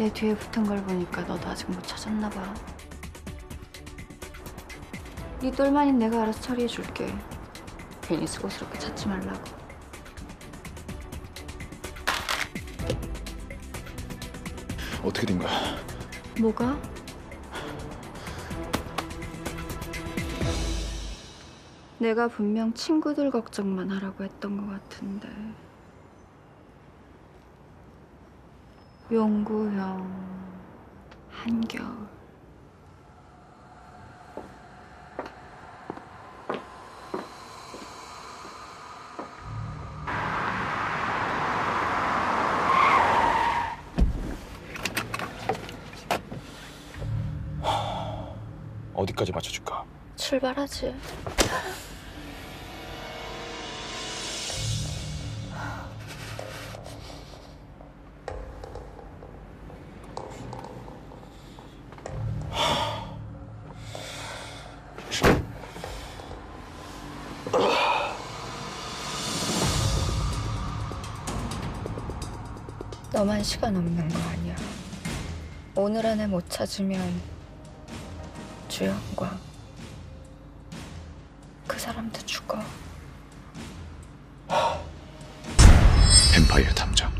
내 뒤에 붙은 걸 보니까 너도 아직 못 찾았나 봐. 네 똘마니 내가 알아서 처리해 줄게. 괜히 수고스럽게 찾지 말라고. 어떻게 된 거야? 뭐가? 내가 분명 친구들 걱정만 하라고 했던 것 같은데. 용구형, 한겨울. 어디까지 맞춰줄까? 출발하지. 너만 시간 없는 거 아니야. 오늘 안에 못 찾으면 주영과 그 사람도 죽어. 뱀파이어 탐정